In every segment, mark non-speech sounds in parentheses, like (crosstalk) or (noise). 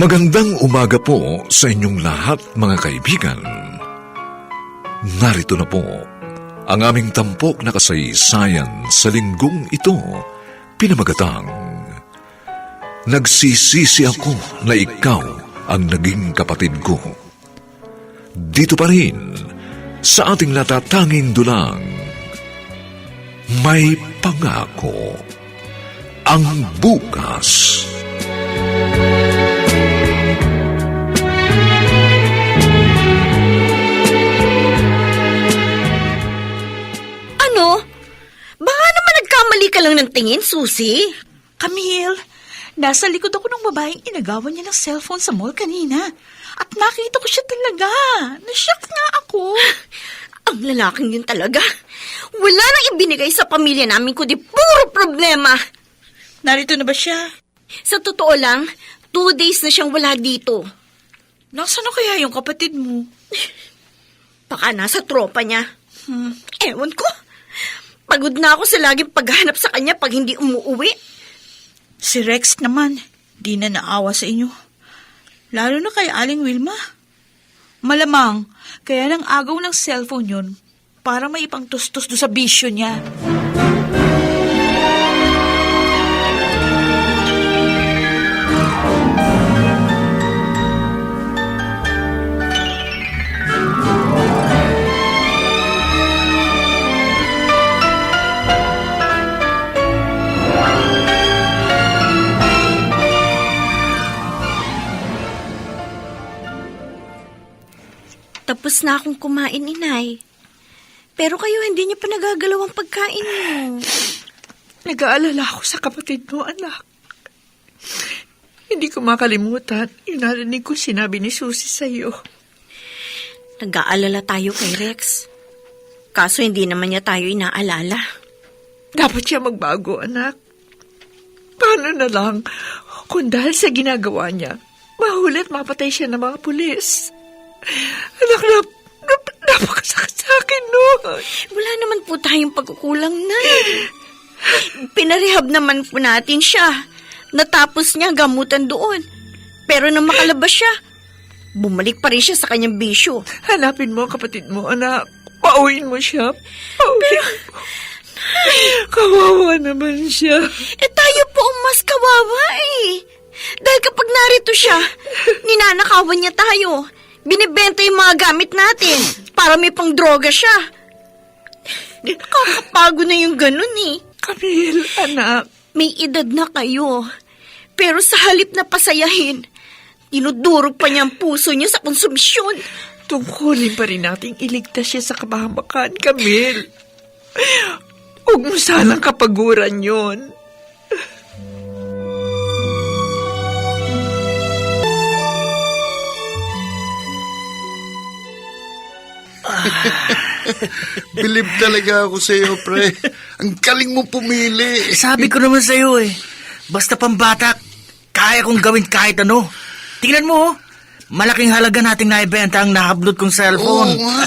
Magandang umaga po sa inyong lahat mga kaibigan. Narito na po ang aming tampok na kasaysayan sa linggong ito, pinamagatang. Nagsisisi ako na ikaw ang naging kapatid ko. Dito pa rin sa ating natatanging dulang, may pangako ang bukas. Ano? Ng tingin, Susie. Camille, nasa likod ako ng babaeng inagawan niya ng cellphone sa mall kanina. At nakita ko siya talaga. Nashock nga ako. (laughs) Ang lalaking yun talaga. Wala nang ibinigay sa pamilya namin kundi puro problema. Narito na ba siya? Sa totoo lang, two days na siyang wala dito. Nasaan na kaya yung kapatid mo? (laughs) Baka nasa tropa niya. Hmm. Ewan ko. Pagod na ako sa laging paghanap sa kanya pag hindi umuwi. Si Rex naman, di na naawa sa inyo. Lalo na kay Aling Wilma. Malamang, kaya nang agaw ng cellphone yun para may ipang tustos do sa bisyo niya. Tapos na akong kumain, inay. Pero kayo hindi niyo pa nagagalaw ang pagkain niyo. Nag-aalala ako sa kapatid mo, anak. Hindi ko makalimutan yung narinig ko sinabi ni Susie sa'yo. Nag-aalala tayo kay Rex. Kaso hindi naman niya tayo inaalala. Dapat siya magbago, anak. Paano na lang kung dahil sa ginagawa niya, mahuli at mapatay siya ng mga pulis? Anak, nap, nap, napakasakit sa akin noon. Wala naman po tayong pagkukulang na. Pinarehab naman po natin siya. Natapos niya gamutan doon. Pero nang makalabas siya, Bumalik pa rin siya sa kanyang bisyo. Hanapin mo ang kapatid mo, anak. Pauwiin mo siya. Pauwiin mo. Kawawa naman siya. Eh tayo po ang mas kawawa eh. Dahil kapag narito siya, ninanakawan niya tayo. Binibenta yung mga gamit natin para may pang droga siya. Nakakapago na yung ganun eh. Camille, anak. May edad na kayo. Pero sa halip na pasayahin, dinudurog pa niya ang puso niya sa konsumisyon. Tungkulin pa rin nating iligtas siya sa kabahamakan, Camille. Huwag mo sanang kapaguran yon. Bilib talaga ako sa iyo, pre. Ang galing mo pumili. Sabi ko naman sa'yo eh, basta pambata, kaya kong gawin kahit ano. Tingnan mo, oh. malaking halaga nating naibenta ang nahablot kong Oo cellphone. nga.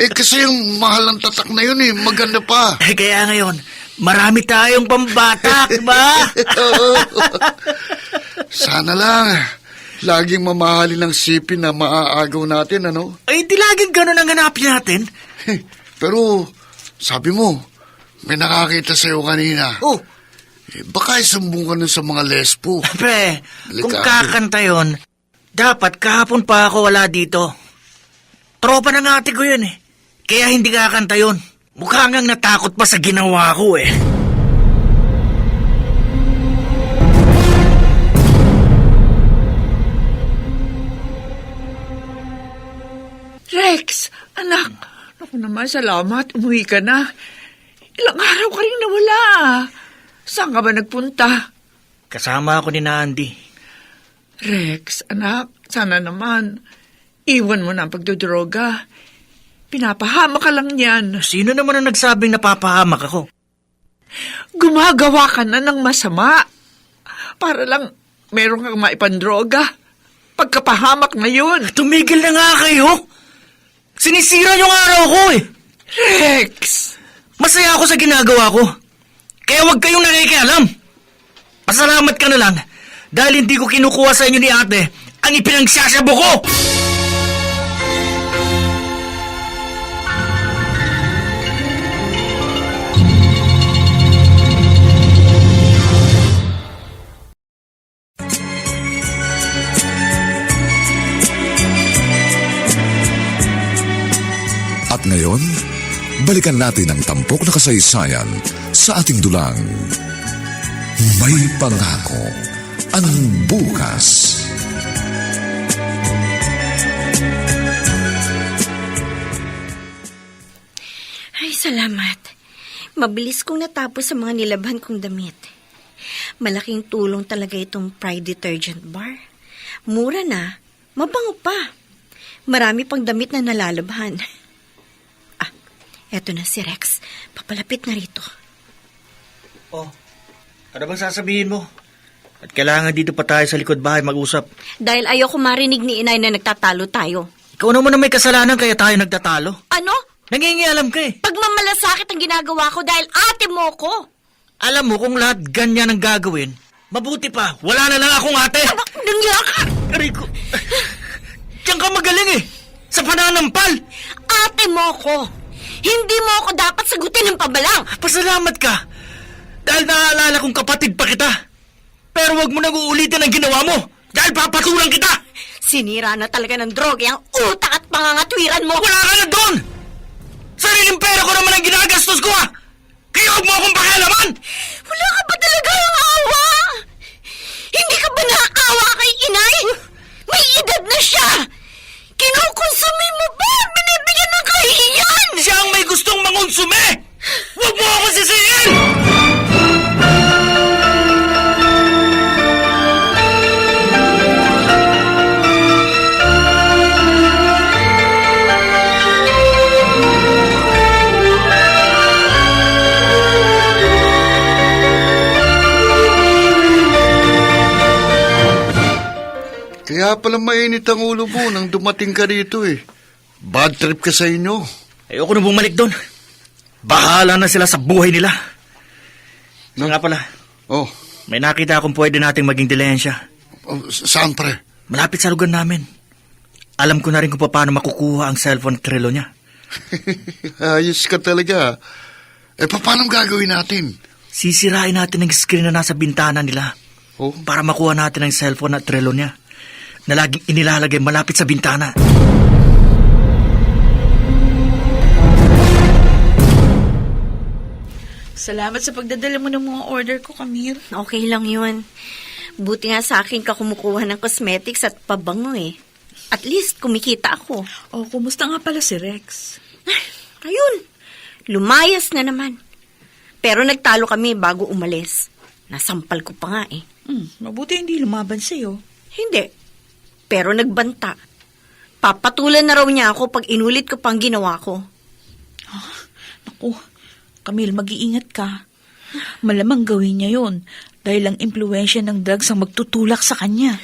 Eh kasi yung mahal ng tatak na yun eh, maganda pa. (laughs) Eh, kaya ngayon, marami tayong pambata, di ba? (laughs) Oo. Sana lang, laging mamahalin ng sipin na maaagaw natin, ano? Ay, di laging ganun ang hanapin natin. Pero, sabi mo, may nakakita sa'yo kanina. Oh, Eh, baka isumbong ka nun sa mga lespo. (laughs) pre, kung kakanta yon, dapat kahapon pa ako wala dito. Tropa ng ate ko yun eh. Kaya hindi kakanta yon. Mukha ngang natakot pa sa ginawa ko eh. Naman, salamat. Umuwi ka na. Ilang araw ka rin nawala. Saan ka ba nagpunta? Kasama ako ni Nandi. Rex, anak, sana naman. Iwan mo na ang pagdodroga. Pinapahama ka lang yan. Sino naman ang nagsabing napapahamak ako? Gumagawa ka na ng masama. Para lang meron kang maipandroga. Pagkapahamak na yun. Tumigil na nga kayo! Sinisira yung araw ko eh! Rex! Masaya ako sa ginagawa ko. Kaya huwag kayong nakikialam. Pasalamat ka na lang dahil hindi ko kinukuha sa inyo ni ate ang ipinagsasabo ko! Ngayon, balikan natin ang tampok na kasaysayan sa ating dulang. May pangako ang bukas. Ay, salamat. Mabilis kong natapos sa mga nilabhan kong damit. Malaking tulong talaga itong Pride Detergent Bar. Mura na, mabango pa. Marami pang damit na nalalabhan. Eto na si Rex. Papalapit na rito. Oh, ano bang sasabihin mo? At kailangan dito pa tayo sa likod bahay mag-usap. Dahil ayoko marinig ni inay na nagtatalo tayo. Ikaw naman ang may kasalanan kaya tayo nagtatalo. Ano? Nangingialam ka eh. Pagmamalasakit ang ginagawa ko dahil ate mo ko. Alam mo kung lahat ganyan ang gagawin, mabuti pa, wala na lang akong ate. Abak, nandiyan ka! Aray ko. (laughs) Diyan ka magaling eh. Sa pananampal. Ate mo ko. Hindi mo ako dapat sagutin ng pabalang. Pasalamat ka. Dahil naaalala kong kapatid pa kita. Pero wag mo nang uulitin ang ginawa mo. Dahil papatulang kita. Sinira na talaga ng droga ang utak at pangangatwiran mo. Wala ka na doon. Sariling pera ko naman ang ginagastos ko ah. Kaya huwag mo akong pakialaman. Wala ka ba talaga ng awa? Hindi ka ba naawa kay inay? May edad na siya. Kinukonsumi mo ba? Binibigyan ng kahiyan. Siya ang may gustong mangonsume. Huwag mo ako sisihin. Kaya pala mainit ang ulo mo nang dumating ka dito eh. Bad trip ka sa inyo. Ayoko na bumalik doon. Bahala na sila sa buhay nila. No. Nga pala, Oh, may nakita akong pwede nating maging dilensya. oh, saan pre? Malapit sa lugar namin. alam ko na rin kung paano makukuha ang cellphone at relo niya. (laughs) Ayos ka talaga. Eh, paano gagawin natin? Sisirain natin ang screen na nasa bintana nila Oh, para makuha natin ang cellphone at relo niya na laging inilalagay malapit sa bintana. Salamat sa pagdadala mo ng mga order ko, Camille. Okay lang yun. Buti nga sa akin ka kumukuha ng cosmetics at pabango eh. At least kumikita ako. Oh, kumusta nga pala si Rex? Ayun, lumayas na naman. Pero nagtalo kami bago umalis. Nasampal ko pa nga eh. Hmm, mabuti hindi lumaban sa'yo. Hindi. Pero nagbanta. Papatulan na raw niya ako pag inulit ko pang ginawa ko. Naku, Camille, mag-iingat ka. Malamang gawin niya yon dahil ang impluensya ng drugs ang magtutulak sa kanya.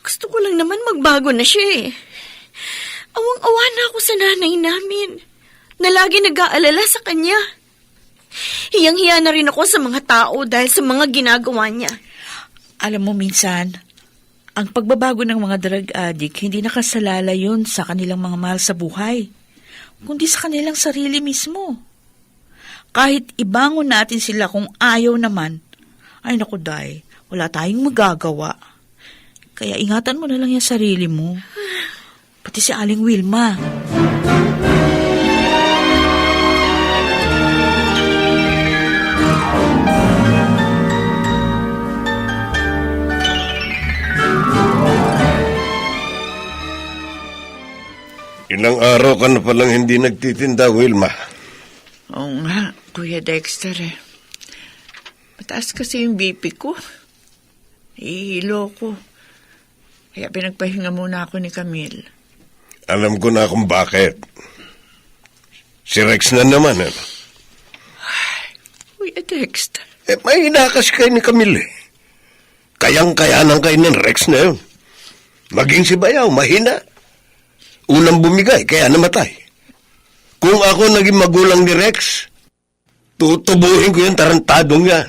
Gusto ko lang naman magbago na siya eh. Awang-awa na ako sa nanay namin na lagi nag-aalala sa kanya. Hiyang-hiya na rin ako sa mga tao dahil sa mga ginagawa niya. Alam mo minsan, ang pagbabago ng mga drug addict, hindi nakasalala yun sa kanilang mga mahal sa buhay, kundi sa kanilang sarili mismo. Kahit ibangon natin sila kung ayaw naman, ay naku day, wala tayong magagawa. Kaya ingatan mo na lang yung sarili mo. Pati si Aling Wilma. Ilang araw ka na palang hindi nagtitinda, Wilma. Oo nga, Kuya Dexter eh. Mataas kasi yung BP ko. Ihilo ko. Kaya pinagpahinga muna ako ni Camille. Alam ko na kung bakit. Si Rex na naman, ano? Kuya Dexter, Eh, may inakas kayo ni Camille. eh. Kayang-kayanan kayo ng Rex na yun. Maging si Bayaw, mahina. Unang bumigay, kaya namatay. Kung ako naging magulang ni Rex, tutubuhin ko yung tarantadong yan.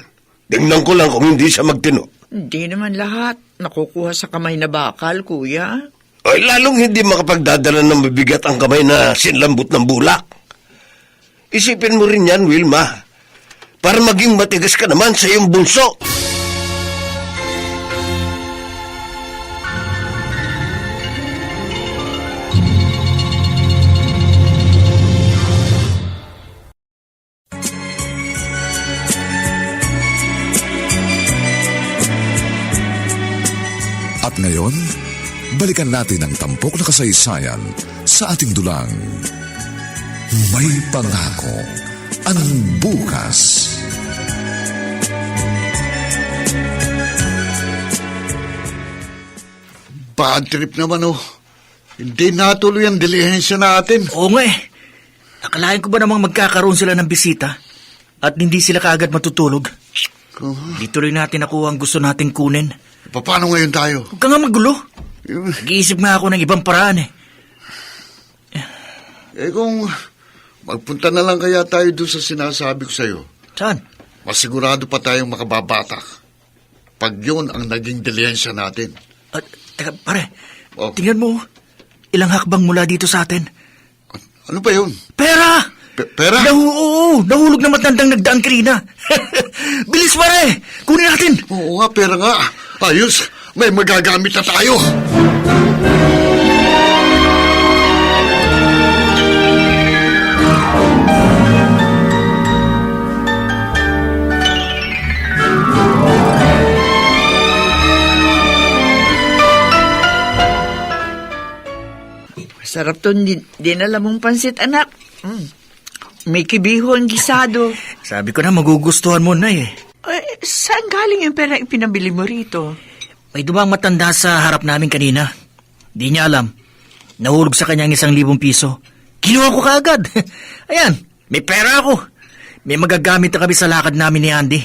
Tingnan ko lang kung hindi siya magtino. hindi naman lahat nakukuha sa kamay na bakal, Kuya. Ay, lalong hindi makapagdadala ng mabigat ang kamay na sinlambot ng bulak. Isipin mo rin yan, Wilma. Para maging matigas ka naman sa iyong bunso. At ngayon, balikan natin ang tampok na kasaysayan sa ating dulang. May pangako ang bukas. bad trip naman oh. Hindi natuloy ang dilihensya natin. Oo nga eh. Akalain ko ba namang magkakaroon sila ng bisita at hindi sila kaagad matutulog? Oh, Dito rin natin nakuha ang gusto nating kunin. Paano ngayon tayo? Huwag ka nga magulo. Nag-iisip nga ako ng ibang paraan eh. Eh kung magpunta na lang kaya tayo doon sa sinasabi ko sa'yo, Saan? masigurado pa tayong makababatak. Pag yun ang naging dilihensya natin. At, teka, pare, Oh. tingnan mo. Ilang hakbang mula dito sa atin. Ano ba yun? Pera! Pe- pera? Nahu oo, nahulog na matandang nagdaang kirina. (laughs) Bilis pare! Kunin natin! Oo nga, pera nga. Ayos, may magagamit na tayo. Sarap to din, dinala mong pansit, anak. Mm. May kibiho ang gisado. Sabi ko na magugustuhan mo na eh. Eh, saan galing yung pera ipinabili mo rito? May dumang matanda sa harap namin kanina. Di niya alam. Nahulog sa kanya ang isang libong piso. Kinuha ko kaagad. (laughs) Ayan, may pera ako. May magagamit na kami sa lakad namin ni Andy.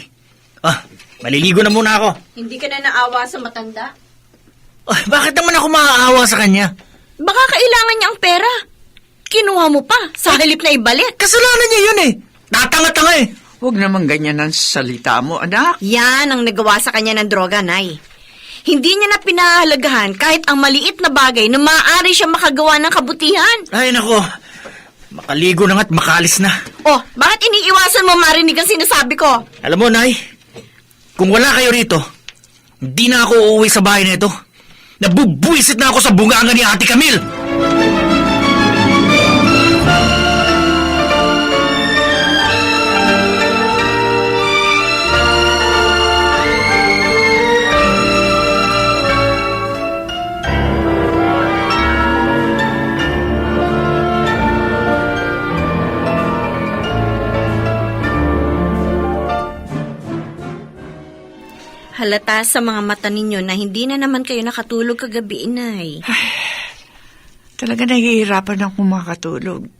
Ah, maliligo na muna ako. Hindi ka na naawa sa matanda? Ah, bakit naman ako maaawa sa kanya? Baka kailangan niya ang pera. Kinuha mo pa sa halip na ibalik. Kasalanan niya yun eh. Tatanga-tanga eh. Huwag naman ganyan ang salita mo, anak. Yan ang nagawa sa kanya ng droga, Nay. Hindi niya na pinahalagahan kahit ang maliit na bagay na maaari siya makagawa ng kabutihan. Ay, nako. Makaligo na nga't makalis na. Oh, bakit iniiwasan mo marinig ang sinasabi ko? Alam mo, Nay, kung wala kayo rito, hindi na ako uuwi sa bahay na ito. Nabubuisit na ako sa bungangan ni Ate Camille. Halata sa mga mata ninyo na hindi na naman kayo nakatulog kagabi, inay. (sighs) Talaga nahihirapan akong makatulog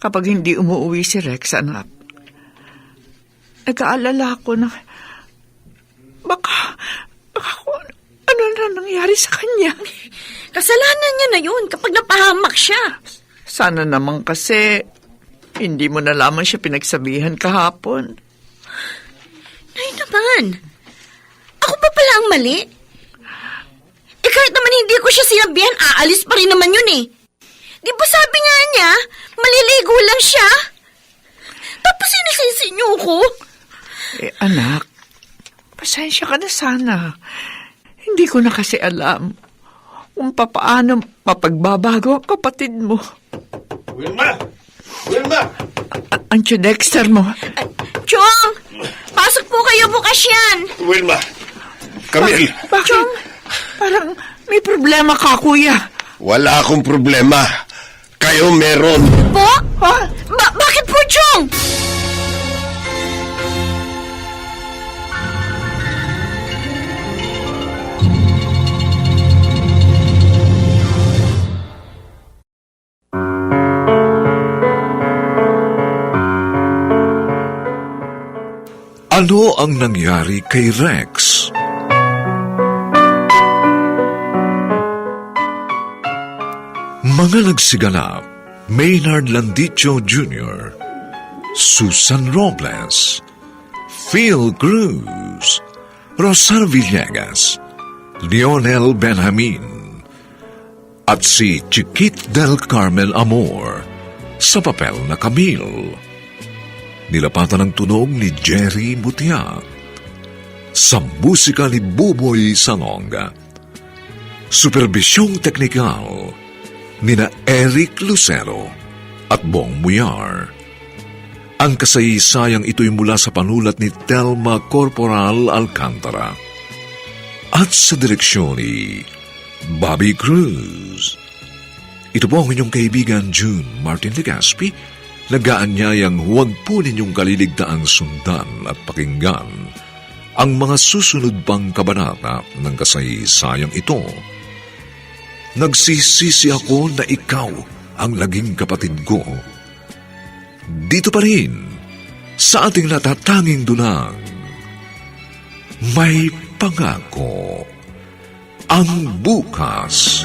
kapag hindi umuwi si Rex, anak. Nag-aalala ako na baka, baka kung ano na nangyari sa kanya. (laughs) Kasalanan niya na yun kapag napahamak siya. Sana naman kasi hindi mo na lamang siya pinagsabihan kahapon. Nay naman, ako pa pala ang mali. Eh kahit naman hindi ko siya sinabihan, aalis pa rin naman yun eh. Di ba sabi nga niya, maliligo lang siya? Tapos sinisisi niyo ko. Eh, anak, pasensya ka na sana. Hindi ko na kasi alam kung papaano mapagbabago ang kapatid mo. Wilma! Wilma! A- ang Dexter mo. Chong, pasok po kayo bukas yan. Wilma! Camille! Bakit? Parang may problema ka, kuya. Wala akong problema. Kayo meron. Po? Ba- bakit po, Chong? Ano ang nangyari kay Rex? Mga nagsiganap, Maynard Landicho Jr., Susan Robles, Phil Cruz, Rosana Villegas, Lionel Benjamin, at si Chiquit del Carmel Amor sa papel na Camille nilapatan ng tunog ni Jerry Mutiak. Sa musika ni Buboy Salonga. Supervisyong teknikal ni na Eric Lucero at Bong Muyar. Ang kasaysayang ito'y mula sa panulat ni Telma Corporal Alcantara. At sa direksyon ni Bobby Cruz. Ito po ang inyong kaibigan June Martin Legaspi, nagaanyayang huwag po ninyong kaliligtaang sundan at pakinggan ang mga susunod pang kabanata ng kasaysayang ito. Nagsisisi ako na ikaw ang naging kapatid ko. Dito pa rin, sa ating natatanging dunang, may pangako ang bukas.